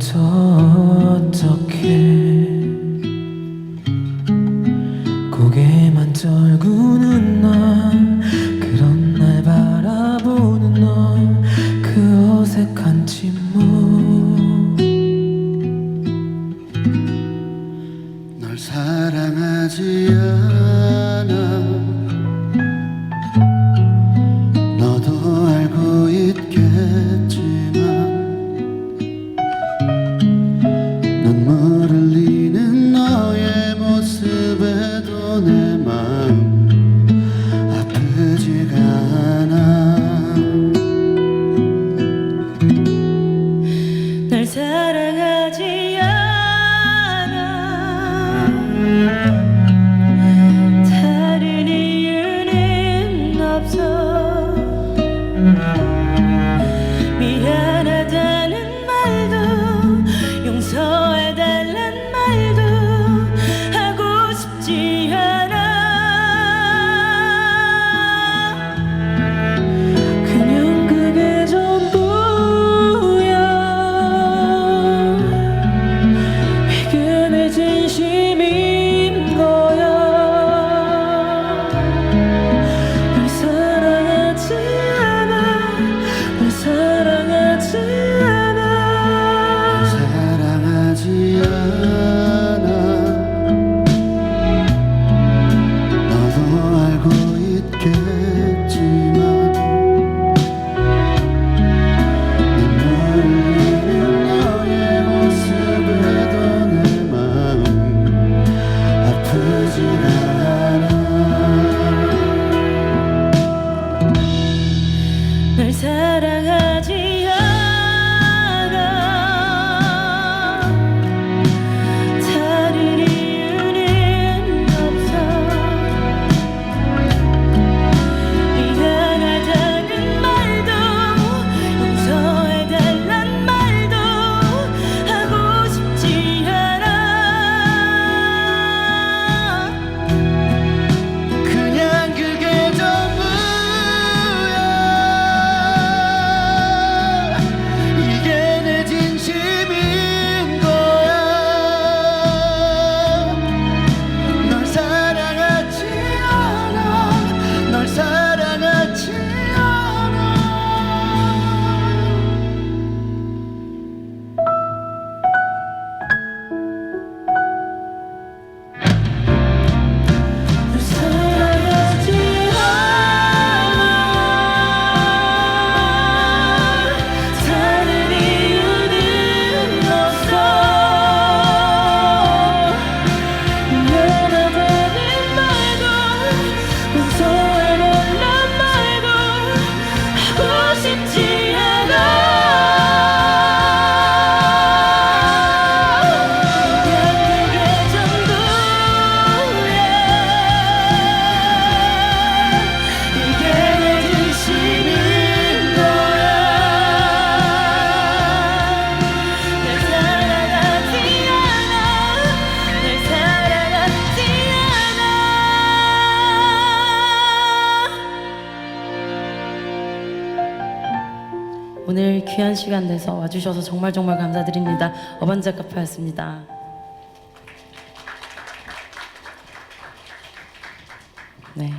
또 어떻게 고개만 떨구는 나. da da 오늘 귀한 시간 내서 와주셔서 정말 정말 감사드립니다. 어반자 카페였습니다. 네.